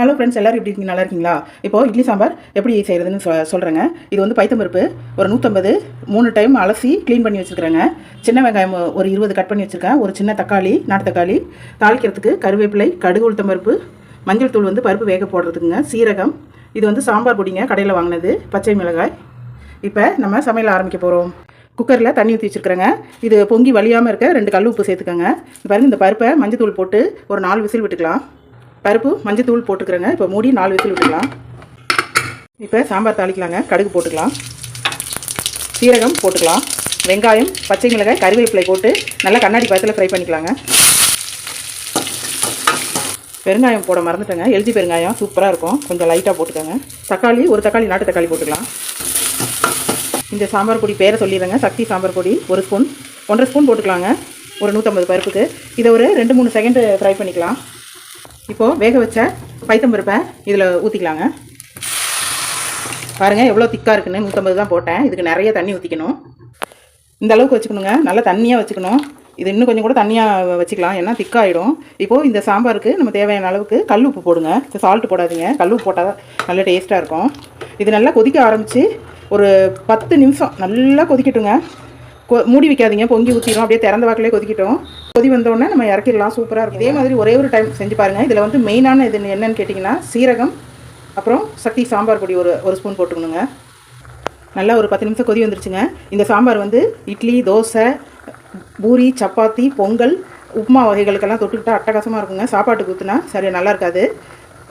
Hello friends எல்லோரும் எப்படி இருக்கீங்க? நல்லா இருக்கீங்களா? இப்போ இட்லி சாம்பார் எப்படி செய்கிறதுன்னு சொ சொல்கிறேங்க இது வந்து பைத்தம்பருப்பு ஒரு நூற்றம்பது மூணு டைம் அலசி க்ளீன் பண்ணி வச்சுருக்கிறேங்க. சின்ன வெங்காயம் ஒரு இருபது கட் பண்ணி வச்சுருக்கேன். ஒரு சின்ன தக்காளி நாட்டு தக்காளி தாளிக்கிறதுக்கு கருவேப்பிலை கடுகு உளுத்தம்பருப்பு மஞ்சள் தூள் வந்து பருப்பு வேக போடுறதுக்குங்க. சீரகம் இது வந்து சாம்பார் பொடிங்க கடையில் வாங்கினது பச்சை மிளகாய். இப்போ நம்ம சமையல் ஆரம்பிக்க போகிறோம் குக்கரில் தண்ணி ஊற்றி வச்சுருக்கிறேங்க. இது பொங்கி வலியாமல் இருக்க ரெண்டு கல் உப்பு சேர்த்துக்கோங்க. இது இந்த பருப்பை மஞ்சள் தூள் போட்டு ஒரு நாலு விசில் விட்டுக்கலாம். பருப்பு மஞ்சள் தூள் போட்டுக்கிறேங்க. இப்போ மூடி நாலு விசில் விட்டுக்கலாம். இப்போ சாம்பார் தாளிக்கலாங்க. கடுகு போட்டுக்கலாம். சீரகம் போட்டுக்கலாம். வெங்காயம் பச்சை மிளகாய் கறிவேப்பிலை போட்டு நல்லா கண்ணாடி பழத்தில் ஃப்ரை பண்ணிக்கலாங்க. பெருங்காயம் போட மறந்துட்டேங்க. எல்ஜி பெருங்காயம் சூப்பராக இருக்கும். கொஞ்சம் லைட்டாக போட்டுக்கோங்க. தக்காளி ஒரு தக்காளி நாட்டு தக்காளி போட்டுக்கலாம். இந்த சாம்பார் பொடி பேரை சொல்லிடுறேங்க. சக்தி சாம்பார் பொடி ஒரு ஸ்பூன். ஒன்றரை ஸ்பூன் போட்டுக்கலாங்க. ஒரு நூற்றம்பது பருப்புக்கு. இதை ஒரு ரெண்டு மூணு செகண்டு ஃப்ரை பண்ணிக்கலாம். இப்போது வேக வச்ச பைத்தம்பருப்பை இதில் ஊற்றிக்கலாங்க பாருங்கள் எவ்வளோ திக்காக இருக்குன்னு நூற்றம்பது தான் போட்டேன். இதுக்கு நிறைய தண்ணி ஊற்றிக்கணும் இந்த அளவுக்கு வச்சுக்கணுங்க. நல்லா தண்ணியாக வச்சுக்கணும். இது இன்னும் கொஞ்சம் கூட தண்ணியாக வச்சுக்கலாம். ஏன்னா திக்காகிடும் இப்போது இந்த சாம்பாருக்கு நம்ம தேவையான அளவுக்கு கல் உப்பு போடுங்க. சால்ட்டு போடாதீங்க. கல் உப்பு போட்டால் தான் நல்ல டேஸ்ட்டாக இருக்கும். இது நல்லா கொதிக்க ஆரம்பித்து ஒரு பத்து நிமிஷம் நல்லா கொதிக்கட்டுங்க. மூடி வைக்காதீங்க பொங்கி ஊற்றிடும் அப்படியே திறந்த வாக்கிலே கொதிக்கிட்டோம். கொதி வந்தோடனே நம்ம இறக்கிடலாம் சூப்பராக இருக்கும். இதே மாதிரி ஒரே ஒரு டைம் செஞ்சு பாருங்கள் இதில் வந்து மெயினான இது என்னன்னு கேட்டிங்கன்னா சீரகம் அப்புறம் சக்தி சாம்பார் பொடி ஒரு ஒரு ஸ்பூன் போட்டுக்கணுங்க. நல்லா ஒரு பத்து நிமிஷம் கொதி வந்துருச்சுங்க. இந்த சாம்பார் வந்து இட்லி தோசை பூரி சப்பாத்தி பொங்கல் உப்புமா வகைகளுக்கெல்லாம் தொட்டுக்கிட்டா அட்டகாசமாக இருக்குங்க. சாப்பாட்டுக்கு ஊற்றுனா சரியாக நல்லா இருக்காது.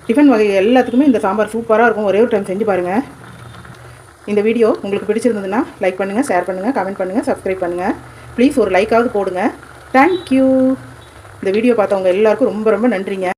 டிஃபன் வகை எல்லாத்துக்குமே இந்த சாம்பார் சூப்பராக இருக்கும். ஒரே ஒரு டைம் செஞ்சு பாருங்கள் இந்த வீடியோ உங்களுக்கு பிடிச்சிருந்ததுன்னா லைக் பண்ணுங்கள் ஷேர் பண்ணுங்கள் கமெண்ட் பண்ணுங்கள் சப்ஸ்கிரைப் பண்ணுங்கள் ப்ளீஸ் ஒரு லைக்காவது போடுங்க. தேங்க்யூ இந்த வீடியோ பார்த்தவங்க எல்லாருக்கும் ரொம்ப ரொம்ப நன்றிங்க.